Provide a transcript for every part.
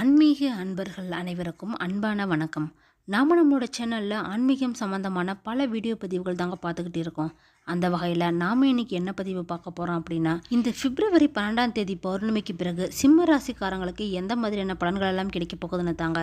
ஆன்மீக அன்பர்கள் அனைவருக்கும் அன்பான வணக்கம். நாம் நம்மளோட சேனலில் ஆன்மீகம் சம்மந்தமான பல வீடியோ பதிவுகள் தாங்க பார்த்துக்கிட்டு இருக்கோம். அந்த வகையில் நாம் இன்னைக்கு என்ன பதிவு பார்க்க போகிறோம் அப்படின்னா இந்த பிப்ரவரி பன்னெண்டாம் தேதி பௌர்ணமிக்கு பிறகு சிம்ம ராசிக்காரங்களுக்கு எந்த மாதிரியான பலன்கள் எல்லாம் கிடைக்க போகுதுன்னு தாங்க.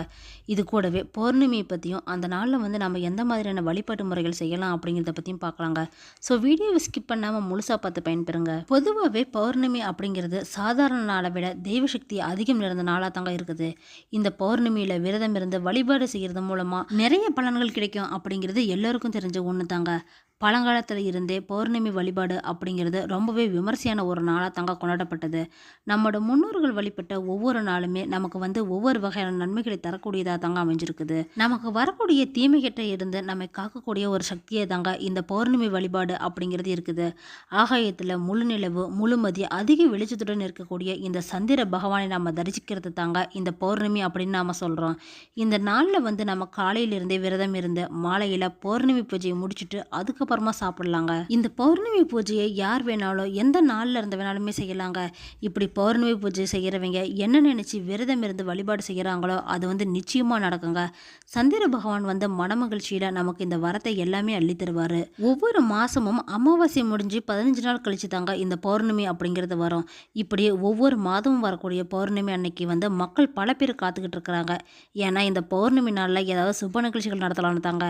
இது கூடவே பௌர்ணமியை பற்றியும் அந்த நாளில் வந்து நம்ம எந்த மாதிரியான வழிபாட்டு முறைகள் செய்யலாம் அப்படிங்கிறத பற்றியும் பார்க்கலாங்க. ஸோ வீடியோவை ஸ்கிப் பண்ணாமல் முழுசாக பார்த்து பயன்பெறுங்க. பொதுவாகவே பௌர்ணமி அப்படிங்கிறது சாதாரண நாளை விட தெய்வ சக்தி அதிகம் நிறைந்த நாளாக தாங்க இருக்குது. இந்த பௌர்ணமியில் விரதம் இருந்து வழிபாடு செய்கிறது மூலமாக நிறைய பலன்கள் கிடைக்கும் அப்படிங்கிறது எல்லோருக்கும் தெரிஞ்ச ஒன்று தாங்க பழங்காலத்தில் இருந்தே பௌர்ணமி வழிபாடு அப்படிங்கிறது ரொம்பவே விமர்சையான ஒரு நாளாக தாங்க கொண்டாடப்பட்டது. நம்மளோட முன்னோர்கள் வழிபட்ட ஒவ்வொரு நாளுமே நமக்கு வந்து ஒவ்வொரு வகையான நன்மைகளை தரக்கூடியதாக தாங்க அமைஞ்சிருக்குது. நமக்கு வரக்கூடிய தீமைகிட்ட இருந்து நம்மை காக்கக்கூடிய ஒரு சக்தியை தாங்க இந்த பௌர்ணமி வழிபாடு அப்படிங்கிறது இருக்குது. ஆகாயத்தில் முழு நிலவு முழுமதி அதிக வெளிச்சத்துடன் இருக்கக்கூடிய இந்த சந்திர பகவானை நம்ம தரிசிக்கிறது தாங்க இந்த பௌர்ணமி அப்படின்னு நாம் சொல்கிறோம் இந்த நாளில் வந்து நம்ம காலையிலிருந்தே விரதம் இருந்து மாலையில் பௌர்ணமி பூஜையை முடிச்சுட்டு அதுக்கப்புறமா சாப்பிடலாங்க. இந்த பௌர்ணமி பூஜையை யார் வேணாலும் எந்த நாளில் இருந்து வேணாலுமே செய்யலாங்க. இப்படி பௌர்ணமி பூஜை செய்கிறவங்க என்ன நினச்சி விரதம் இருந்து வழிபாடு செய்கிறாங்களோ அது வந்து நிச்சயமாக நடக்குங்க. சந்திர பகவான் வந்து மனமகிழ்ச்சியில் நமக்கு இந்த வரத்தை எல்லாமே அள்ளி தருவார். ஒவ்வொரு மாதமும் அமாவாசை முடிஞ்சு பதினஞ்சு நாள் கழிச்சு தாங்க இந்த பௌர்ணமி அப்படிங்கிறது வரும். இப்படி ஒவ்வொரு மாதமும் வரக்கூடிய பௌர்ணமி அன்னைக்கு வந்து மக்கள் பல பேர் காத்துக்கிட்டு இருக்கிறாங்க. ஏன்னா இந்த பௌர்ணமி நாளில் ஏதாவது சுப நிகழ்ச்சிகள் நடத்தலான்னு தாங்க.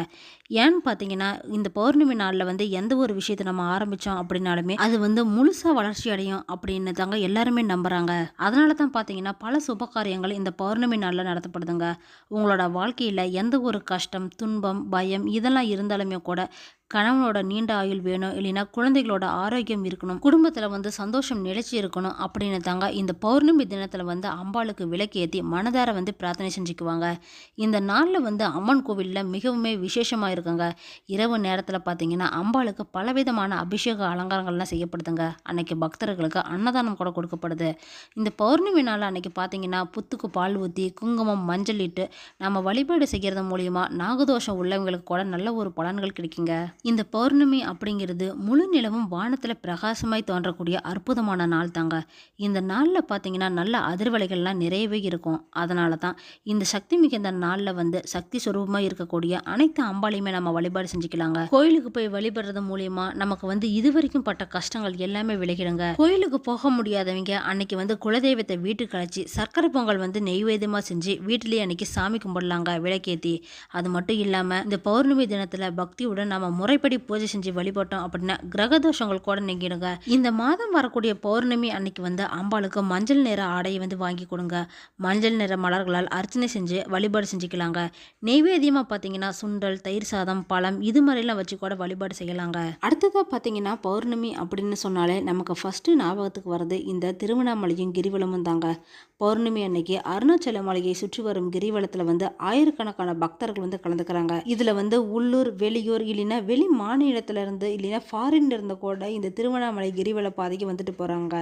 ஏன்னு பார்த்தீங்கன்னா இந்த பௌர்ணமி நாளில் வந்து எந்த ஒரு விஷயத்தை நம்ம ஆரம்பித்தோம் அப்படின்னாலுமே அது வந்து முழுசாக வளர்ச்சி அடையும் அப்படின்னு தாங்க எல்லாருமே நம்புகிறாங்க அதனால தான் பார்த்தீங்கன்னா பல சுப காரியங்கள் இந்த பௌர்ணமி நாளில் நடத்தப்படுதுங்க. உங்களோட வாழ்க்கையில் எந்த ஒரு கஷ்டம் துன்பம் பயம் இதெல்லாம் இருந்தாலுமே கூட கணவனோட நீண்ட ஆயுள் வேணும் இல்லைன்னா குழந்தைகளோட ஆரோக்கியம் இருக்கணும் குடும்பத்தில் வந்து சந்தோஷம் நிலைச்சி இருக்கணும் அப்படின்னு தாங்க இந்த பௌர்ணமி தினத்தில் வந்து அம்பாளுக்கு விளக்கேற்றி மனதார வந்து பிரார்த்தனை செஞ்சுக்குவாங்க. இந்த நாளில் வந்து அம்மன் கோவிலில் மிகவுமே விசேஷமாக இருக்குங்க. இரவு நேரத்தில் பார்த்தீங்கன்னா அம்பாளுக்கு பலவிதமான அபிஷேக அலங்காரங்கள்லாம் செய்யப்படுதுங்க. அன்னைக்கு பக்தர்களுக்கு அன்னதானம் கூட கொடுக்கப்படுது. இந்த பௌர்ணமி நாள் அன்னைக்கு பார்த்தீங்கன்னா புத்துக்கு பால் ஊற்றி குங்குமம் மஞ்சள் இட்டு நம்ம வழிபாடு செய்கிறது மூலியமா நாகதோஷம் உள்ளவங்களுக்கு கூட நல்ல ஒரு பலன்கள் கிடைக்குங்க. இந்த பௌர்ணமி அப்படிங்கிறது முழு நிலவும் வானத்தில் பிரகாசமாய் தோன்றக்கூடிய அற்புதமான நாள் தாங்க. இந்த நாளில் பார்த்தீங்கன்னா நல்ல அதிர்வலைகள்லாம் நிறையவே இருக்கும். அதனால தான் இந்த சக்தி மிகுந்த நாளில் வந்து சக்தி சுரூபமாக இருக்கக்கூடிய அனைத்து அம்பாலையுமே நம்ம வழிபாடு செஞ்சுக்கலாங்க. கோயிலுக்கு போய் வழிபடுறது மூலியமா நமக்கு வந்து இதுவரைக்கும் பட்ட கஷ்டங்கள் எல்லாமே விலகிடுங்க. கோயிலுக்கு போக முடியாதவங்க அன்னைக்கு வந்து குலதெய்வத்தை வீட்டுக்கு அழைச்சி சர்க்கரை பொங்கல் வந்து நெய்வேதியமாக செஞ்சு வீட்டிலேயே அன்னைக்கு சாமி கும்பிடலாங்க விளக்கேற்றி அது மட்டும் இல்லாமல் இந்த பௌர்ணமி தினத்தில் பக்தியுடன் நம்ம முறை முறைப்படி பூஜை செஞ்சு வழிபட்டோம் அப்படின்னா கிரக தோஷங்கள் கூட நீங்கிடுங்க. இந்த மாதம் வரக்கூடிய பௌர்ணமி அன்னைக்கு வந்து அம்பாளுக்கு மஞ்சள் நிற ஆடையை வந்து வாங்கி கொடுங்க. மஞ்சள் நிற மலர்களால் அர்ச்சனை செஞ்சு வழிபாடு செஞ்சுக்கலாங்க. நெய்வேத்தியமாக பார்த்தீங்கன்னா சுண்டல் தயிர் சாதம் பழம் இது மாதிரிலாம் வச்சு கூட வழிபாடு செய்யலாங்க. அடுத்ததாக பார்த்தீங்கன்னா பௌர்ணமி அப்படின்னு சொன்னாலே நமக்கு ஃபஸ்ட்டு ஞாபகத்துக்கு வர்றது இந்த திருவண்ணாமலையும் கிரிவலமும் தாங்க. பௌர்ணமி அன்னைக்கு அருணாச்சல மாளிகையை சுற்றி வரும் கிரிவலத்தில் வந்து ஆயிரக்கணக்கான பக்தர்கள் வந்து கலந்துக்கிறாங்க. இதில் வந்து உள்ளூர் வெளியூர் இல்லைன்னா வெளி மாநிலத்திலிருந்து இல்லைன்னா ஃபாரின்ல இருந்து கூட இந்த திருவண்ணாமலை கிரிவல பாதைக்கு வந்துட்டு போகிறாங்க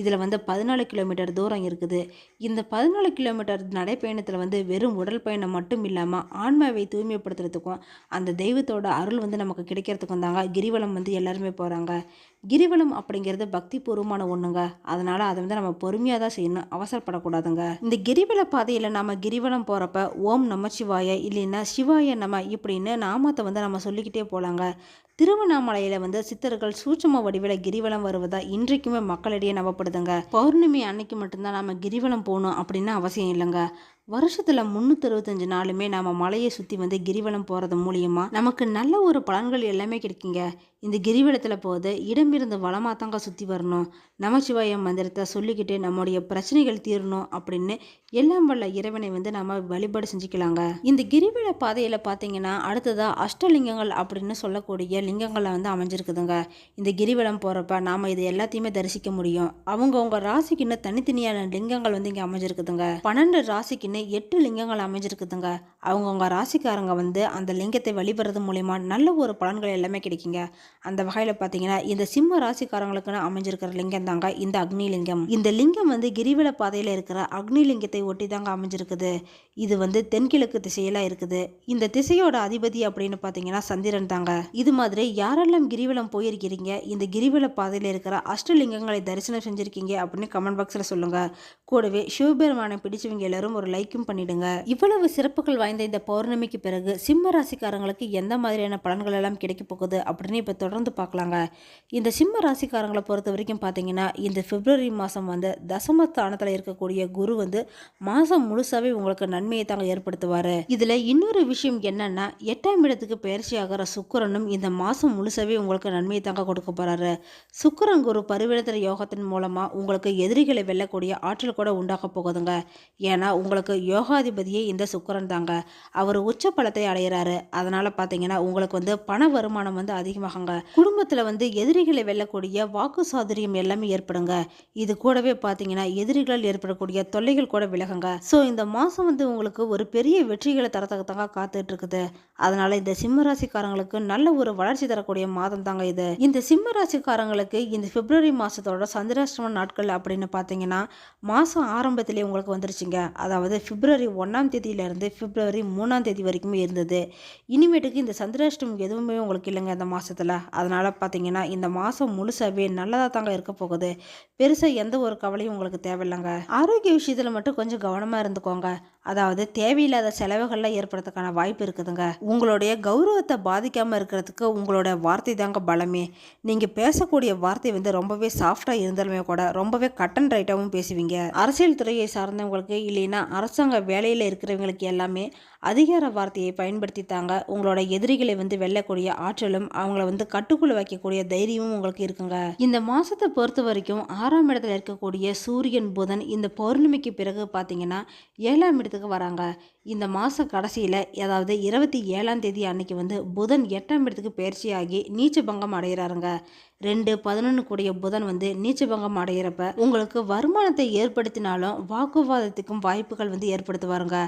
இதில் வந்து பதினாலு கிலோமீட்டர் தூரம் இருக்குது. இந்த பதினாலு கிலோமீட்டர் நடைப்பயணத்தில் வந்து வெறும் உடல் பயணம் மட்டும் இல்லாமல் ஆன்மாவை தூய்மைப்படுத்துறதுக்கும் அந்த தெய்வத்தோட அருள் வந்து நமக்கு கிடைக்கிறதுக்கும் தாங்க கிரிவலம் வந்து எல்லாருமே போகிறாங்க கிரிவலம் அப்படிங்கிறது பக்தி பூர்வமான ஒன்றுங்க அதனால் அதை வந்து நம்ம பொறுமையாக தான் செய்யணும். அவசரப்படக்கூடாதுங்க. இந்த கிரிவல பாதையில் நம்ம கிரிவலம் போகிறப்ப ஓம் நமச்சிவாய இல்லைன்னா சிவாய நம இப்படின்னு நாமத்தை வந்து நம்ம சொல்லிக்கிட்டே போகலாங்க திருவண்ணாமலையில் வந்து சித்தர்கள் சூட்சம வடிவில் கிரிவலம் வருவதா இன்றைக்குமே மக்களிடையே நம்பப்படுதுங்க. பௌர்ணமி அன்னைக்கு மட்டும்தான் நம்ம கிரிவலம் போகணும் அப்படின்னு அவசியம் இல்லைங்க. வருஷத்தில் முந்நூற்றி அறுபத்தஞ்சு நாளுமே நம்ம மலையை சுற்றி வந்து கிரிவலம் போகிறது மூலியமா நமக்கு நல்ல ஒரு பலன்கள் எல்லாமே கிடைக்குங்க. இந்த கிரிவலத்தில் போது இடமிருந்து வளமாக தாங்க சுற்றி வரணும். நமச்சிவாய மந்திரத்தை சொல்லிக்கிட்டு நம்முடைய பிரச்சனைகள் தீரணும் அப்படின்னு எல்லாம் வல்ல இறைவனை வந்து நம்ம வழிபாடு செஞ்சுக்கலாங்க. இந்த கிரிவல பாதையில் பார்த்தீங்கன்னா அடுத்ததாக அஷ்டலிங்கங்கள் அப்படின்னு சொல்லக்கூடிய லிங்கங்களை வந்து அமைஞ்சிருக்குதுங்க. இந்த கிரிவலம் போகிறப்ப நாம் இது எல்லாத்தையுமே தரிசிக்க முடியும். அவங்கவுங்க ராசிக்குன்னு தனித்தனியான லிங்கங்கள் வந்து இங்கே அமைஞ்சிருக்குதுங்க. பன்னெண்டு ராசிக்குன்னு அப்படின்னு எட்டு லிங்கங்கள் அமைஞ்சிருக்குதுங்க. அவங்கவுங்க ராசிக்காரங்க வந்து அந்த லிங்கத்தை வழிபடுறது மூலிமா நல்ல ஒரு பலன்கள் எல்லாமே கிடைக்குங்க. அந்த வகையில் பார்த்தீங்கன்னா இந்த சிம்ம ராசிக்காரங்களுக்குன்னு அமைஞ்சிருக்கிற லிங்கம் தாங்க இந்த அக்னி லிங்கம் இந்த லிங்கம் வந்து கிரிவல பாதையில் இருக்கிற அக்னி லிங்கத்தை ஒட்டி தாங்க அமைஞ்சிருக்குது. இது வந்து தென்கிழக்கு திசையில இருக்குது. இந்த திசையோட அதிபதி அப்படின்னு பார்த்தீங்கன்னா சந்திரன் தாங்க. இது மாதிரி யாரெல்லாம் கிரிவலம் போயிருக்கிறீங்க இந்த கிரிவல பாதையில் இருக்கிற அஷ்டலிங்கங்களை தரிசனம் செஞ்சிருக்கீங்க அப்படின்னு கமெண்ட் பாக்ஸில் சொல்லுங்க. கூடவே சிவபெருமானை பிடிச்சவங்க எல்லாரும் ஒரு லைக் வரைக்கும் பண்ணிடுங்க. இவ்வளவு சிறப்புகள் வாய்ந்த இந்த பௌர்ணமிக்கு பிறகு சிம்ம ராசிக்காரங்களுக்கு எந்த மாதிரியான பலன்கள் எல்லாம் கிடைக்க போகுது அப்படின்னு இப்போ தொடர்ந்து பார்க்கலாங்க. இந்த சிம்ம ராசிக்காரங்களை பொறுத்த வரைக்கும் பார்த்தீங்கன்னா இந்த பிப்ரவரி மாதம் வந்து தசமஸ்தானத்தில் இருக்கக்கூடிய குரு வந்து மாதம் முழுசாகவே உங்களுக்கு நன்மையை தாங்க ஏற்படுத்துவார். இதில் இன்னொரு விஷயம் என்னன்னா எட்டாம் இடத்துக்கு பயிற்சி ஆகிற சுக்கிரனும் இந்த மாதம் முழுசாவே உங்களுக்கு நன்மையை தாங்க கொடுக்க போகிறாரு சுக்கரன் குரு பரிவர்த்தனை யோகத்தின் மூலமாக உங்களுக்கு எதிரிகளை வெல்லக்கூடிய ஆற்றல் கூட உண்டாக போகுதுங்க. ஏன்னா உங்களுக்கு யோகாதிபதியே இந்த சுக்கரன் தாங்க. அவர் உச்ச பலத்தை அடையிறாரு. அதனால பார்த்தீங்கன்னா உங்களுக்கு வந்து பண வருமானம் வந்து அதிகமாகுங்க. குடும்பத்தில் வந்து எதிரிகளை வெல்லக்கூடிய வாக்கு சாதுரியம் எல்லாமே ஏற்படுங்க. இது கூடவே பார்த்தீங்கன்னா எதிரிகளால் ஏற்படக்கூடிய தொல்லைகள் கூட விலகுங்க. ஸோ இந்த மாதம் வந்து உங்களுக்கு ஒரு பெரிய வெற்றிகளை தரத்தக்கத்தாங்க காத்துட்டு இருக்குது அதனால இந்த சிம்ம ராசிக்காரங்களுக்கு நல்ல ஒரு வளர்ச்சி தரக்கூடிய மாதம் தாங்க இது. இந்த சிம்ம ராசிக்காரங்களுக்கு இந்த பிப்ரவரி மாதத்தோட சந்திராஷ்டம நாட்கள் அப்படின்னு பார்த்தீங்கன்னா மாதம் ஆரம்பத்திலே உங்களுக்கு வந்துருச்சுங்க. அதாவது பிப்ரவரி ஒன்றாம் தேதியிலேருந்து பிப்ரவரி மூணாம் தேதி வரைக்குமே இருந்தது. இனிமேட்டுக்கு இந்த சந்திராஷ்டமம் எதுவுமே உங்களுக்கு இல்லைங்க இந்த மாதத்தில் அதனால் பார்த்தீங்கன்னா இந்த மாதம் முழுசாகவே நல்லதாக தாங்க இருக்க போகுது. பெருசாக எந்த ஒரு கவலையும் உங்களுக்கு தேவையில்லைங்க. ஆரோக்கிய விஷயத்தில் மட்டும் கொஞ்சம் கவனமாக இருந்துக்கோங்க. அதாவது தேவையில்லாத செலவுகள்லாம் ஏற்படுறதுக்கான வாய்ப்பு இருக்குதுங்க. உங்களுடைய கௌரவத்தை பாதிக்காமல் இருக்கிறதுக்கு உங்களோட வார்த்தை தாங்க பலமே. நீங்கள் பேசக்கூடிய வார்த்தை வந்து ரொம்பவே சாஃப்டாக இருந்தாலுமே கூட ரொம்பவே கட் அண்ட் ரைட்டாகவும் பேசுவீங்க. அரசியல் துறையை சார்ந்தவங்களுக்கு இல்லைன்னா அரசாங்க வேலையில் இருக்கிறவங்களுக்கு எல்லாமே அதிகார வார்த்தையை பயன்படுத்தி தாங்க உங்களோட எதிரிகளை வந்து வெல்லக்கூடிய ஆற்றலும் அவங்கள வந்து கட்டுக்குள்ள வைக்கக்கூடிய தைரியமும் உங்களுக்கு இருக்குங்க. இந்த மாசத்தை பொறுத்த வரைக்கும் ஆறாம் இடத்துல இருக்கக்கூடிய சூரியன் புதன் இந்த பௌர்ணமிக்கு பிறகு பார்த்தீங்கன்னா ஏழாம் இடத்துக்கு வராங்க. இந்த மாத கடைசியில் அதாவது இருபத்தி ஏழாம் தேதி அன்னைக்கு வந்து புதன் எட்டாம் இடத்துக்கு பயிற்சியாகி நீச்ச பங்கம் அடைகிறாருங்க. ரெண்டு பதினொன்று கூடிய புதன் வந்து நீச்சபங்கம் அடைகிறப்ப உங்களுக்கு வருமானத்தை ஏற்படுத்தினாலும் வாக்குவாதத்துக்கும் வாய்ப்புகள் வந்து ஏற்படுத்துவாருங்க.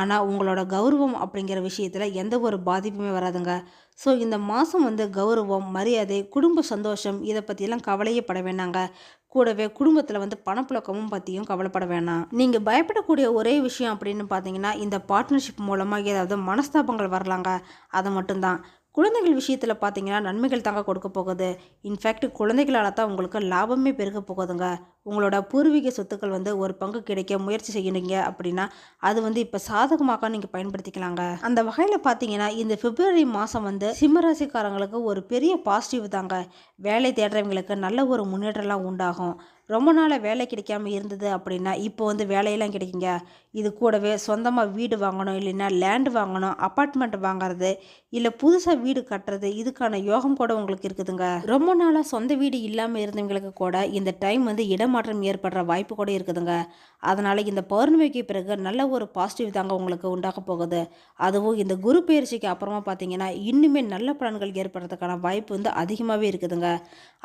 ஆனால் உங்களோட கௌரவம் அப்படிங்கிற விஷயத்தில் எந்த ஒரு பாதிப்புமே வராதுங்க. ஸோ இந்த மாதம் வந்து கௌரவம் மரியாதை குடும்ப சந்தோஷம் இதை பற்றியெல்லாம் கவலையே பட வேணாங்க. கூடவே குடும்பத்தில் வந்து பணப்புழக்கமும் பற்றியும் கவலைப்பட வேணாம். நீங்கள் பயப்படக்கூடிய ஒரே விஷயம் அப்படின்னு பார்த்தீங்கன்னா இந்த பார்ட்னர்ஷிப் மூலமாக ஏதாவது மனஸ்தாபங்கள் வரலாங்க. அதை மட்டும்தான். குழந்தைகள் விஷயத்தில் பார்த்தீங்கன்னா நன்மைகள் தாங்க கொடுக்க போகுது. இன்ஃபேக்ட் குழந்தைகளால் தான் உங்களுக்கு லாபமே பெருக போகுதுங்க. உங்களோட பூர்வீக சொத்துக்கள் வந்து ஒரு பங்கு கிடைக்க முயற்சி செய்யணுங்க அப்படின்னா அது வந்து இப்போ சாதகமாக நீங்கள் பயன்படுத்திக்கலாங்க. அந்த வகையில் பார்த்தீங்கன்னா இந்த பிப்ரவரி மாதம் வந்து சிம்மராசிக்காரங்களுக்கு ஒரு பெரிய பாசிட்டிவ் தாங்க. வேலை தேடுறவங்களுக்கு நல்ல ஒரு முன்னேற்றம்லாம் உண்டாகும். ரொம்ப நாளாக வேலை கிடைக்காம இருந்தது அப்படின்னா இப்போ வந்து வேலையெல்லாம் கிடைக்குங்க. இது கூடவே சொந்தமாக வீடு வாங்கணும் இல்லைன்னா லேண்டு வாங்கணும் அப்பார்ட்மெண்ட் வாங்குறது இல்லை புதுசாக வீடு கட்டுறது இதுக்கான யோகம் கூட உங்களுக்கு இருக்குதுங்க. ரொம்ப நாளாக சொந்த வீடு இல்லாமல் இருந்தவங்களுக்கு கூட இந்த டைம் வந்து இடம் மாற்றம் ஏற்படுற வாய்ப்பு கூட இருக்குதுங்க. அதனால் இந்த பௌர்ணமிக்கு பிறகு நல்ல ஒரு பாசிட்டிவ் தாங்க உங்களுக்கு உண்டாக போகுது. அதுவும் இந்த குரு பயிற்சிக்கு அப்புறமா பார்த்தீங்கன்னா இன்னுமே நல்ல பலன்கள் ஏற்படுறதுக்கான வாய்ப்பு வந்து அதிகமாகவே இருக்குதுங்க.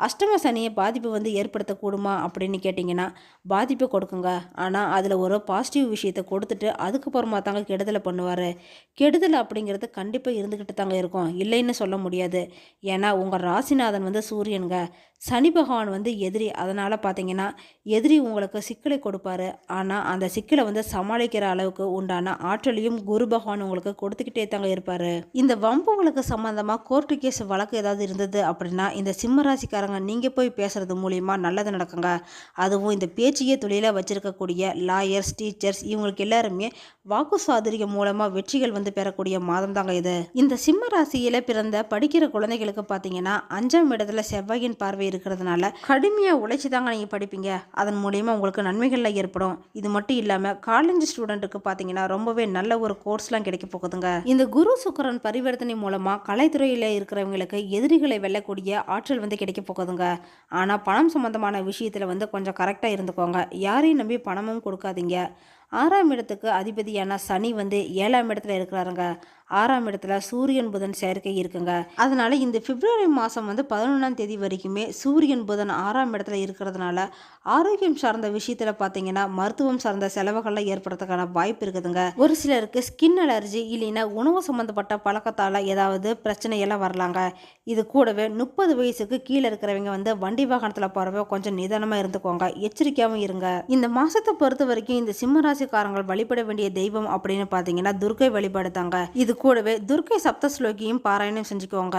அஷ்டம சனியை பாதிப்பு வந்து ஏற்படுத்தக்கூடுமா அப்படின்னு கேட்டிங்கன்னா பாதிப்பை கொடுக்குங்க. ஆனால் அதில் ஒரு பாசிட்டிவ் விஷயத்தை கொடுத்துட்டு அதுக்கப்புறமா தாங்க கெடுதலை பண்ணுவார். கெடுதல் அப்படிங்கிறது கண்டிப்பாக இருந்துக்கிட்டு தாங்க இருக்கும். இல்லைன்னு சொல்ல முடியாது. ஏன்னா உங்கள் ராசிநாதன் வந்து சூரியனுங்க. சனி பகவான் வந்து எதிரி. அதனால் பார்த்தீங்கன்னா எதிரி உங்களுக்கு சிக்கலை கொடுப்பாரு. ஆனால் அந்த சிக்கலை வந்து சமாளிக்கிற அளவுக்கு உண்டான ஆற்றலையும் குரு பகவான் உங்களுக்கு கொடுத்துக்கிட்டே தாங்க இருப்பார். இந்த வம்புகளுக்கு சம்மந்தமாக கோர்ட்டு கேஸ் வழக்கு ஏதாவது இருந்தது அப்படின்னா இந்த சிம்ம ராசிக்காரங்க நீங்கள் போய் பேசுறது மூலியமாக நல்லது நடக்குங்க. அதுவும் இந்த பேச்சையே தொழிலாக வச்சிருக்கக்கூடிய லாயர்ஸ் டீச்சர்ஸ் இவங்களுக்கு எல்லாருமே வாக்கு சாதுரியம் மூலமாக வெற்றிகள் வந்து பெறக்கூடிய மாதம் தாங்க இது. இந்த சிம்ம ராசியில் பிறந்த படிக்கிற குழந்தைகளுக்கு பார்த்தீங்கன்னா அஞ்சாம் இடத்துல செவ்வாயின் பார்வை இருக்கிறதுனால கடுமையாக உழைச்சி தாங்க நீங்கள் படிப்பீங்க. அதன் மூலியமாக உங்களுக்கு நன்மைகள்லாம் ஏற்படும். இது மட்டும் இல்லாமல் காலேஜ் ஸ்டூடெண்ட்டுக்கு பார்த்தீங்கன்னா ரொம்பவே நல்ல ஒரு கோர்ஸ்லாம் கிடைக்க போகுதுங்க. இந்த குரு சுக்கரன் பரிவர்த்தனை மூலமாக கலைத்துறையில் இருக்கிறவங்களுக்கு எதிரிகளை வெல்லக்கூடிய ஆற்றல் வந்து கிடைக்க போகுதுங்க. ஆனால் பணம் சம்மந்தமான விஷயத்தில் வந்து கொஞ்சம் கரெக்டாக இருந்துக்கோங்க. யாரையும் நம்பி பணமும் கொடுக்காதீங்க. ஆறாம் இடத்துக்கு அதிபதியான சனி வந்து ஏழாம் இடத்துல இருக்கிறாருங்க. ஆறாம் இடத்துல சூரியன் புதன் சேர்க்கை இருக்குங்க. அதனால இந்த பிப்ரவரி மாதம் வந்து பதினொன்றாம் தேதி வரைக்குமே சூரியன் புதன் ஆறாம் இடத்துல இருக்கிறதுனால ஆரோக்கியம் சார்ந்த விஷயத்தில் பார்த்தீங்கன்னா மருத்துவம் சார்ந்த செலவுகள்லாம் ஏற்படுறதுக்கான வாய்ப்பு இருக்குதுங்க. ஒரு சிலருக்கு ஸ்கின் அலர்ஜி இல்லைன்னா உணவு சம்மந்தப்பட்ட பழக்கத்தால் ஏதாவது பிரச்சனையெல்லாம் வரலாங்க. இது கூடவே முப்பது வயசுக்கு கீழே இருக்கிறவங்க வந்து வண்டி வாகனத்தில் போகிறவங்க கொஞ்சம் நிதானமாக இருந்துக்கோங்க. எச்சரிக்கையாகவும் இருங்க. இந்த மாதத்தை பொறுத்த வரைக்கும் இந்த சிம்ம ராசிக்காரங்கள் வழிபட வேண்டிய தெய்வம் அப்படின்னு பார்த்தீங்கன்னா துர்க்கை வழிபாடு தாங்க இது கூடவே துர்க்கை சப்தஸ்லோகியும் பாராயணம் செஞ்சுக்கோங்க.